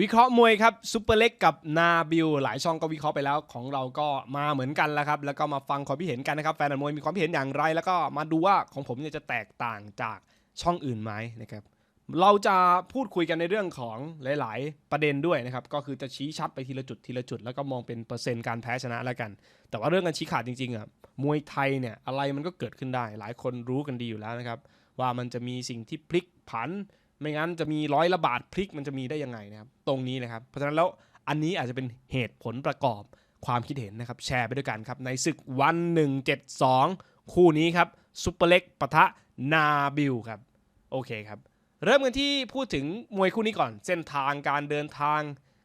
วิเคราะห์มวยครับซุปเปอร์เล็กกับนาบิลหลายช่องก็วิเคราะห์ไปแล้วของเราก็มาเหมือนกันแล้วครับ แล้วก็มาฟังความคิดเห็นกันนะครับ แฟนมวยมีความคิดเห็นอย่างไร แล้วก็มาดูว่าของผมเนี่ยจะแตกต่างจากช่องอื่นไหมนะครับเราจะพูดคุยกันในเรื่องของหลาย ๆ ประเด็นด้วยนะครับ ก็คือจะชี้ชัดไปทีละจุดทีละจุด แล้วก็มองเป็นเปอร์เซ็นต์การแพ้ชนะแล้วกัน แต่ว่าเรื่องการชี้ขาดจริง ๆอะมวยไทยเนี่ยอะไรมันก็เกิดขึ้นได้ หลายคนรู้กันดีอยู่แล้วนะครับ ว่ามันจะมีสิ่งที่พลิกผัน ไม่งั้นจะมีร้อยละบาทพลิกมันจะมีได้ยังไงนะครับ ตรงนี้นะครับ เพราะฉะนั้นแล้วอันนี้อาจจะเป็นเหตุผลประกอบความคิดเห็นนะครับ แชร์ไปด้วยกันครับ ในศึกวัน172 คู่นี้ครับซุปเปอร์เล็กปะทะนาบิลครับ โอเคครับ เริ่มกันที่พูดถึงมวยคู่นี้ก่อน เส้นทางการเดินทาง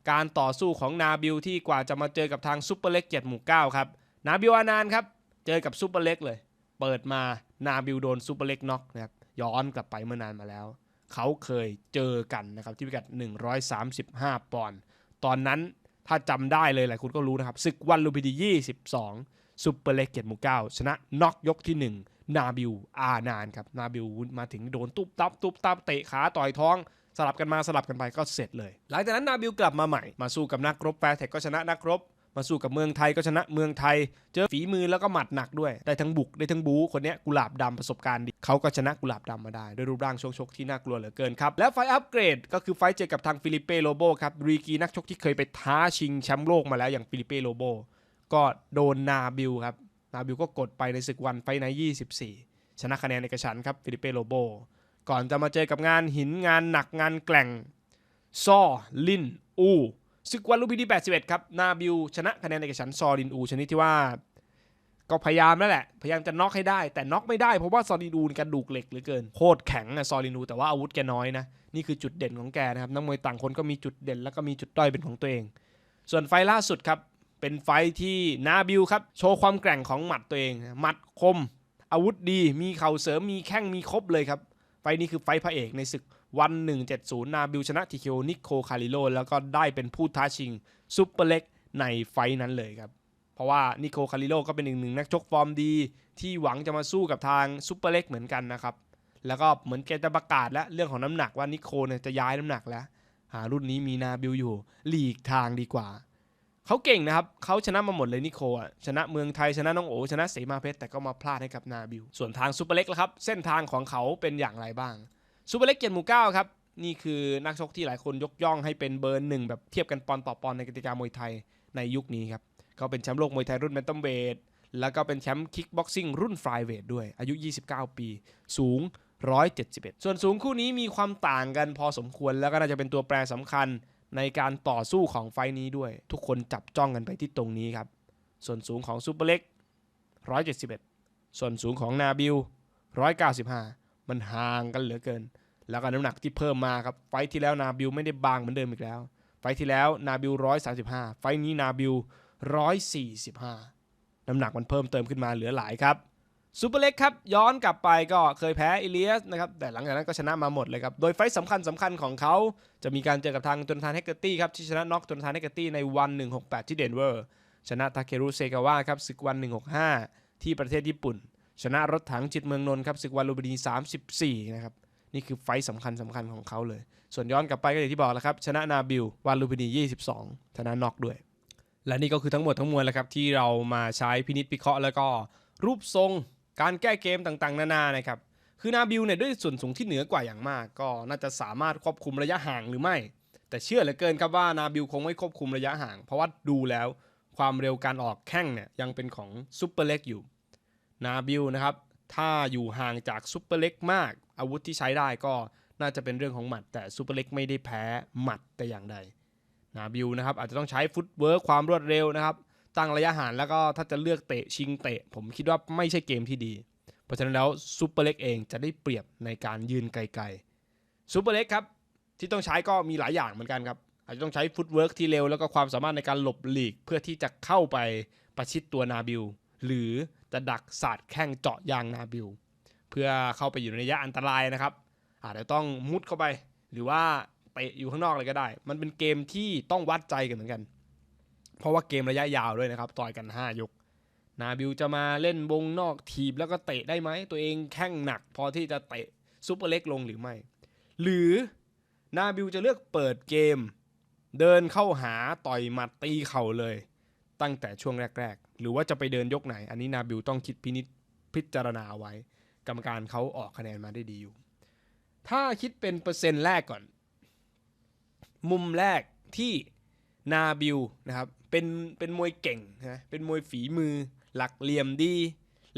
การต่อสู้ของนาบิลที่กว่าจะมาเจอกับทางซุปเปอร์เล็ก7หมู่9ครับนาบิลอานานครับ เจอกับซุปเปอร์เล็กเลย เปิดมานาบิลโดนซุปเปอร์เล็กน็อกนะครับย้อนกลับไปเมื่อนานมาแล้ว เขาเคยเจอกันนะครับที่พิกัด 135 ปอนด์ตอนนั้นถ้าจำได้เลยหลายคุณก็รู้นะครับศึกวันลุมพินี22ซุปเปอร์เล็กเกียรติมูเก้าชนะน็อกยกที่ 1 นาบิลอานานครับนาบิลมาถึงโดนตุบตับตุบตับเตะขาต่อยท้องสลับกันมาสลับกันไปก็เสร็จเลย หลังจากนั้นนาบิลกลับมาใหม่ มาสู้กับนักรบแฟร์เทคก็ชนะนักรบ มาสู้กับเมืองไทยก็ชนะเมืองไทย เจอฝีมือแล้วก็หมัดหนักด้วย ได้ทั้งบุกได้ทั้งบู๊คนนี้กุหลาบดำประสบการณ์ดีเขาก็ชนะกุหลาบดำมาได้ด้วยรูปร่างชกชกที่น่ากลัวเหลือเกินครับ และไฟอัปเกรดก็คือไฟเจอกับทางฟิลิปเป้โลโบครับรีกีนักชกที่เคยไปท้าชิงแชมป์โลกมาแล้วอย่างฟิลิปเป้โลโบก็โดนนาบิลครับนาบิลก็กดไปในศึกวันไฟใน24 ชนะคะแนนเอกฉันครับฟิลิปเป้โลโบก่อนจะมาเจอกับงานหินงานหนักงานแกล่งซอลินอู ศึกวันลุมพินี81 ครับ นาบิลชนะคะแนนเอกฉันซอลินอูชนิดที่ว่า ก็พยายามนั่นแหละ พยายามจะน็อกให้ได้ แต่น็อกไม่ได้เพราะว่าซอลินอูกระดูกเหล็กเหลือเกินโคตรแข็งอะซอลินอูแต่ว่าอาวุธแกน้อยนะ นี่คือจุดเด่นของแกนะครับนักมวยต่างคนก็มีจุดเด่นแล้วก็มีจุดด้อยเป็นของตัวเอง ส่วนไฟล่าสุดครับเป็นไฟที่นาบิลครับโชว์ความแกร่งของหมัดตัวเองหมัดคม อาวุธดีมีเข่าเสริมมีแข้งมีครบเลยครับไฟนี้คือไฟพระเอกในศึก วัน 170 นาบิลชนะทีเคโอนิโคคาริโลแล้วก็ได้เป็นผู้ท้าชิงซุปเปอร์เล็กในไฟล์นั้นเลยครับ เพราะว่านิโคคาริโลก็เป็นอีกหนึ่งนักชกฟอร์มดี ที่หวังจะมาสู้กับทางซุปเปอร์เล็กเหมือนกันนะครับ แล้วก็เหมือนแกจะประกาศแล้วเรื่องของน้ำหนักว่านิโคเนี่ยจะย้ายน้ำหนักแล้ว หารุ่นนี้มีนาบิลอยู่หลีกทางดีกว่าเขาเก่งนะครับเขาชนะมาหมดเลยนิโคอะชนะเมืองไทยชนะน้องโอชนะเสมาเพชรแต่ก็มาพลาดให้กับนาบิลส่วนทางซูเปอร์เล็กล่ะครับเส้นทางของเขาเป็นอย่างไรบ้าง ซูเปอร์เล็กเกียรติหมู่เก้าครับ นี่คือนักชกที่หลายคนยกย่องให้เป็นเบอร์หนึ่งแบบเทียบกันปอนต่อปอนในกติกามวยไทยในยุคนี้ครับเขาเป็นแชมป์โลกมวยไทยรุ่นแบนตัมเวทแล้วก็เป็นแชมป์คิกบ็อกซิ่งรุ่นฟลายเวทด้วย อายุ 29 ปี สูง 171 ส่วนสูงคู่นี้มีความต่างกันพอสมควรแล้วก็น่าจะเป็นตัวแปรสำคัญในการต่อสู้ของไฟนี้ด้วย ทุกคนจับจ้องกันไปที่ตรงนี้ครับ ส่วนสูงของซูเปอร์เล็ก 171 ส่วนสูงของนาบิล 195 มันห่างกันเหลือเกิน แล้วก็น้ำหนักที่เพิ่มมาครับ ไฟที่แล้วนาบิลไม่ได้บางเหมือนเดิมอีกแล้ว ไฟที่แล้วนาบิล135ไฟนี้นาบิล145น้ำหนักมันเพิ่มเติมขึ้นมาเหลือหลายครับซูเปอร์เล็กครับ ย้อนกลับไปก็เคยแพ้อิเลียสนะครับ แต่หลังจากนั้นก็ชนะมาหมดเลยครับ โดยไฟสำคัญสำคัญของเขา จะมีการเจอกับทางจนทานเฮกเกอร์ตี้ครับ ที่ชนะน็อกจนทานเฮกเกอร์ตี้ในวัน 168 ที่เดนเวอร์ ชนะทาเครุเซกาวะครับศึกวัน 165 ที่ประเทศญี่ปุ่น ชนะรถถังจิตเมืองนนท์ครับศึกวันลุมพินี34 นะครับ นี่คือไฟท์สำคัญสำคัญของเขาเลย ส่วนย้อนกลับไปก็อย่างที่บอกแล้วครับ ชนะนาบิลวันลุมพินี 22 ชนะน็อกด้วย และนี่ก็คือทั้งหมดทั้งมวลแล้วครับ ที่เรามาใช้พินิจพิเคราะห์แล้วก็รูปทรงการแก้เกมต่างๆ นานานะครับคือนาบิลเนี่ยด้วยส่วนสูงที่เหนือกว่าอย่างมาก ก็น่าจะสามารถควบคุมระยะห่างหรือไม่ แต่เชื่อเหลือเกินครับว่านาบิลคงไม่ควบคุมระยะห่าง เพราะว่าดูแล้วความเร็วการออกแข้งเนี่ยยังเป็นของซุปเปอร์เล็กอยู่ นาบิลนะครับ ถ้าอยู่ห่างจากซุปเปอร์เล็กมาก อาวุธที่ใช้ได้ก็น่าจะเป็นเรื่องของหมัด แต่ซุปเปอร์เล็กไม่ได้แพ้หมัดแต่อย่างใดนาบิลนะครับอาจจะต้องใช้ฟุตเวิร์คความรวดเร็วนะครับ ตั้งระยะห่างแล้วก็ถ้าจะเลือกเตะชิงเตะ ผมคิดว่าไม่ใช่เกมที่ดี เพราะฉะนั้นแล้วซูเปอร์เล็กเองจะได้เปรียบในการยืนไกลๆซูเปอร์เล็กครับที่ต้องใช้ก็มีหลายอย่างเหมือนกันครับอาจจะต้องใช้ฟุตเวิร์กที่เร็วแล้วก็ความสามารถในการหลบหลีก เพื่อที่จะเข้าไปประชิดตัวนาบิล หรือจะดักสาดแข้งเจาะยางนาบิล เพื่อเข้าไปอยู่ในระยะอันตรายนะครับ อาจจะต้องมุดเข้าไป หรือว่าเตะอยู่ข้างนอกเลยก็ได้ มันเป็นเกมที่ต้องวัดใจกันเหมือนกัน เพราะว่าเกมระยะยาวด้วยนะครับ ต่อยกัน 5 ยก นาบิลจะมาเล่นวงนอกทีบแล้วก็เตะได้ไหม ตัวเองแข้งหนัก พอที่จะเตะซุปเปอร์เล็กลงหรือไม่ หรือนาบิลจะเลือกเปิดเกม เดินเข้าหาต่อยหมัดตีเข่าเลย ตั้งแต่ช่วงแรก ๆ หรือว่าจะไปเดินยกไหน อันนี้นาบิวต้องคิดพินิจพิจารณาเอาไว้ กรรมการเขาออกคะแนนมาได้ดีอยู่ ถ้าคิดเป็นเปอร์เซ็นต์แรกก่อน มุมแรกที่นาบิวนะครับเป็นเป็นมวยเก่งนะเป็นมวยฝีมือ หลักเหลี่ยมดี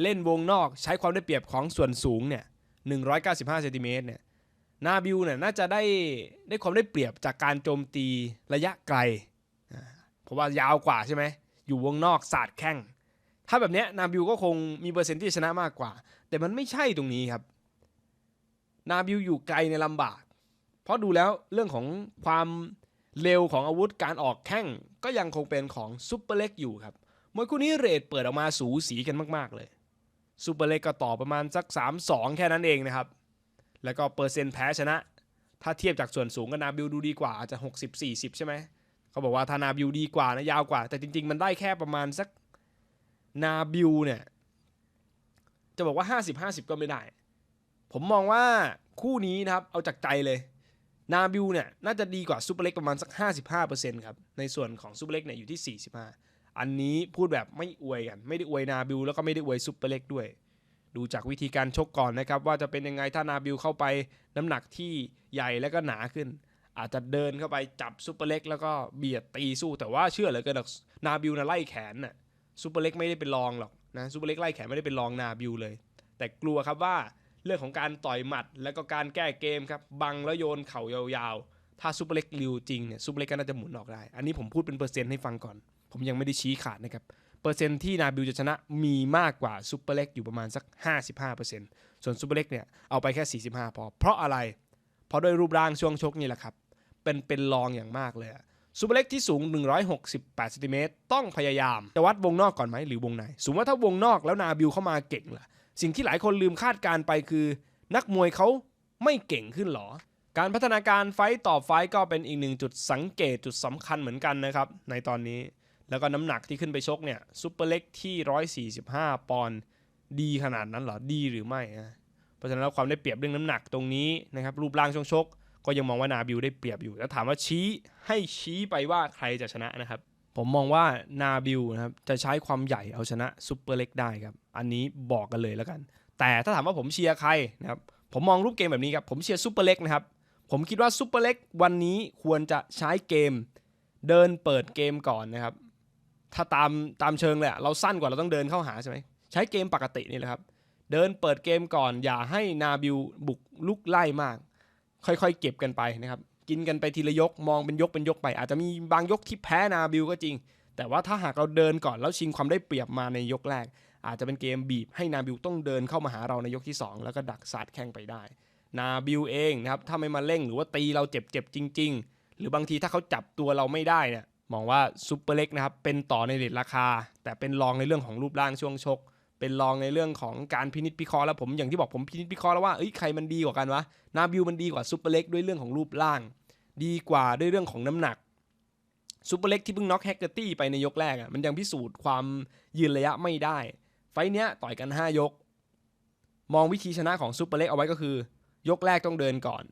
เล่นวงนอกใช้ความได้เปรียบของส่วนสูงเนี่ย195เซนติเมตรเนี่ยนาบิวเนี่ยน่าจะได้ได้ความได้เปรียบจากการโจมตีระยะไกล เพราะว่ายาวกว่าใช่ไหม อยู่วงนอกศาสตร์แข้งถ้าแบบเนี้ยนาบิวก็คงมีเปอร์เซ็นต์ที่ชนะมากกว่า แต่มันไม่ใช่ตรงนี้ครับ นาบิวอยู่ไกลในลำบาก เพราะดูแล้วเรื่องของความเร็วของอาวุธการออกแข้งก็ยังคงเป็นของซุปเปอร์เล็กอยู่ครับมวยคู่นี้เรทเปิดออกมาสูสีกันมากๆเลยซูเปอร์เล็กก็ต่อประมาณสัก 3-2 แค่นั้นเองนะครับ แล้วก็เปอร์เซ็นต์แพ้ชนะ ถ้าเทียบจากส่วนสูงก็นาบิวดูดีกว่าอาจจะ 60-40 ใช่ไหม เขาบอกว่าถ้านาบิวดีกว่านะยาวกว่า แต่จริง ๆ มันได้แค่ประมาณสักนาบิวเนี่ย จะบอกว่า 50-50 ก็ไม่ได้ ผมมองว่าคู่นี้นะครับ เอาจากใจเลย นาบิวเนี่ย น่าจะดีกว่าซูเปอร์เล็กประมาณสัก 55%ครับ ในส่วนของซูเปอร์เล็กเนี่ยอยู่ที่ 45 อันนี้พูดแบบไม่อวยกัน ไม่ได้อวยนาบิวแล้วก็ไม่ได้อวยซูเปอร์เล็กด้วย ดูจากวิธีการชกก่อนนะครับ ว่าจะเป็นยังไงถ้านาบิวเข้าไปน้ำหนักที่ใหญ่แล้วก็หนาขึ้น อาจจะเดินเข้าไปจับซูเปอร์เล็กแล้วก็เบียดตีสู้แต่ว่าเชื่อเหลือเกินหรอกนาบิวนะไล่แขนน่ะซูเปอร์เล็กไม่ได้เป็นรองหรอกนะซูเปอร์เล็กไล่แขนไม่ได้เป็นรองนาบิวเลย แต่กลัวครับว่าเรื่องของการต่อยหมัด แล้วก็การแก้เกมครับบังแล้วโยนเข่ายาวๆ ถ้าซูเปอร์เล็กริวจริงเนี่ยซูเปอร์เล็กก็น่าจะหมุนออกได้ อันนี้ผมพูดเป็นเปอร์เซ็นต์ให้ฟังก่อน ผมยังไม่ได้ชี้ขาดนะครับเปอร์เซ็นต์ที่นาบิวจะชนะมีมากกว่าซูเปอร์เล็กอยู่ประมาณสัก 55%ส่วนซูเปอร์เล็กเนี่ยเอาไปแค่ 45 พอ เพราะอะไร เพราะด้วยรูปร่างช่วงชกนี่แหละครับ เป็นเป็นรองอย่างมากเลยซูเปอร์เล็กที่สูง 168ซนติเมตรต้องพยายาม จะวัดวงนอกก่อนไหมหรือวงในสมมติว่าถ้าวงนอกแล้วนาบิวเข้ามาเก่งล่ะ สิ่งที่หลายคนลืมคาดการ์ไปคือ นักมวยเขาไม่เก่งขึ้นหรอ การพัฒนาการไฟต่อไฟก็เป็นอีกหนึ่งจุดสังเกตจุดสำคัญเหมือนกันนะครับ ในตอนนี้แล้วก็น้ำหนักที่ขึ้นไปชกเนี่ยซูเปอร์เล็กที่ 145 ปอนด์ดีขนาดนั้นหรอดีหรือไม่เพราะฉะนั้นแล้วความได้เปรียบเรื่องน้ำหนักตรงนี้นะครับรูปร่างช่วงชก ก็ยังมองว่านาบิวได้เปรียบอยู่แล้วถามว่าชี้ให้ชี้ไปว่าใครจะชนะนะครับ ผมมองว่านาบิวนะครับจะใช้ความใหญ่เอาชนะซูเปอร์เล็กได้ครับ อันนี้บอกกันเลยแล้วกัน แต่ถ้าถามว่าผมเชียร์ใครนะครับผมมองรูปเกมแบบนี้ครับผมเชียร์ซูเปอร์เล็กนะครับผมคิดว่าซูเปอร์เล็กวันนี้ควรจะใช้เกมเดินเปิดเกมก่อนนะครับ ถ้าตามตามเชิงเลยอะเราสั้นกว่าเราต้องเดินเข้าหาใช่ไหมใช้เกมปกตินี่แหละครับ เดินเปิดเกมก่อนอย่าให้นาบิวบุกลุกไล่มาก ค่อยๆ เก็บกันไปนะครับกินกันไปทีละยกมองเป็นยกเป็นยกไป อาจจะมีบางยกที่แพ้นาบิวก็จริง แต่ว่าถ้าหากเราเดินก่อนแล้วชิงความได้เปรียบมาในยกแรก อาจจะเป็นเกมบีบให้นาบิวต้องเดินเข้ามาหาเราในยกที่ 2 แล้วก็ดักสาดแข้งไปได้ นาบิวเองนะครับถ้าไม่มาเร่งหรือว่าตีเราเจ็บๆจริง ๆ หรือบางทีถ้าเขาจับตัวเราไม่ได้เนี่ยมองว่าซุปเปอร์เล็กนะครับเป็นต่อในเรทราคา แต่เป็นรองในเรื่องของรูปร่างช่วงชก เป็นรองในเรื่องของการพินิจพิเคราะห์แล้วผมอย่างที่บอกผมพินิจพิเคราะห์แล้วว่าเอ้ยใครมันดีกว่ากันวะนาบิวมันดีกว่าซุปเปอร์เล็กด้วยเรื่องของรูปร่าง ดีกว่าด้วยเรื่องของน้ำหนักซุปเปอร์เล็กที่เพิ่งน็อกแฮกเกอร์ตี้ไปในยกแรกอะมันยังพิสูจน์ความยืนระยะไม่ได้ ไฟเนี้ยต่อยกัน 5 ยก มองวิธีชนะของซุปเปอร์เล็กเอาไว้ก็คือ ยกแรกต้องเดินก่อน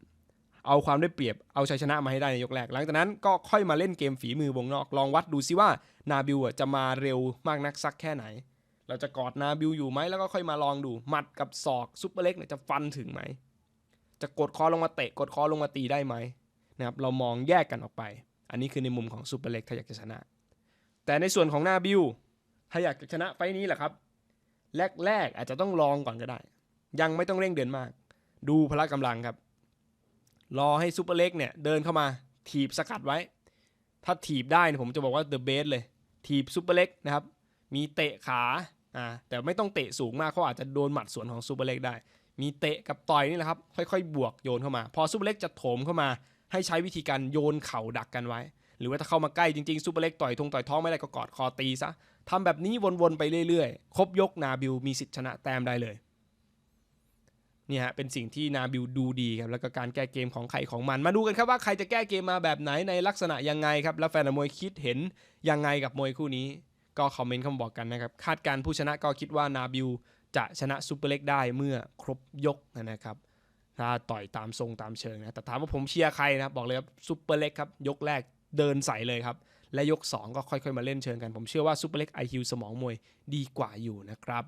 เอาความได้เปรียบเอาชัยชนะมาให้ได้ในยกแรก หลังจากนั้นก็ค่อยมาเล่นเกมฝีมือวงนอกลองวัดดูซิว่านาบิวจะมาเร็วมากนักสักแค่ไหน เราจะกอดนาบิวอยู่ไหมแล้วก็ค่อยมาลองดูหมัดกับศอกซุปเปอร์เล็กเนี่ยจะฟันถึงไหม จะกดคอลงมาเตะกดคอลงมาตีได้ไหมนะครับเรามองแยกกันออกไป อันนี้คือในมุมของซุปเปอร์เล็กถ้าอยากจะชนะ แต่ในส่วนของนาบิวถ้าอยากจะชนะไฟล์นี้แหละครับ แรกๆอาจจะต้องลองก่อนก็ได้ ยังไม่ต้องเร่งเดินมาก ดูพละกำลังครับ รอให้ซูเปอร์เล็กเนี่ยเดินเข้ามาถีบสกัดไว้ ถ้าถีบได้ผมจะบอกว่าเดอะเบสเลย ถีบซูเปอร์เล็กนะครับ มีเตะขา อ่าแต่ไม่ต้องเตะสูงมากเขาอาจจะโดนหมัดสวนของซูเปอร์เล็กได้ มีเตะกับต่อยนี่แหละครับ ค่อยๆ บวกโยนเข้ามา พอซูเปอร์เล็กจะโถมเข้ามา ให้ใช้วิธีการโยนเข่าดักกันไว้ หรือว่าถ้าเข้ามาใกล้จริงๆซูเปอร์เล็กต่อยทงต่อยท้องไม่ได้ก็กอดคอตีซะทำแบบนี้วนๆไปเรื่อยๆ ครบยกนาบิวมีสิทธิชนะแต้มได้เลยนี่ฮะเป็นสิ่งที่นาบิวดูดีครับแล้วก็การแก้เกมของใครของมัน มาดูกันครับว่าใครจะแก้เกมมาแบบไหนในลักษณะยังไงครับ แล้วแฟนมวยคิดเห็นยังไงกับมวยคู่นี้ ก็คอมเมนต์คำบอกกันนะครับ คาดการ์ผู้ชนะก็คิดว่านาบิวจะชนะซูเปอร์เล็กได้เมื่อครบยกนะครับถ้าต่อยตามทรงตามเชิงนะแต่ถามว่าผมเชียร์ใครนะบอกเลยครับซูเปอร์เล็กครับยกแรกเดินใส่เลยครับ และยก 2 ก็ค่อยๆมาเล่นเชิงกัน ผมเชื่อว่าซูเปอร์เล็ก IQ สมองมวยดีกว่าอยู่นะครับ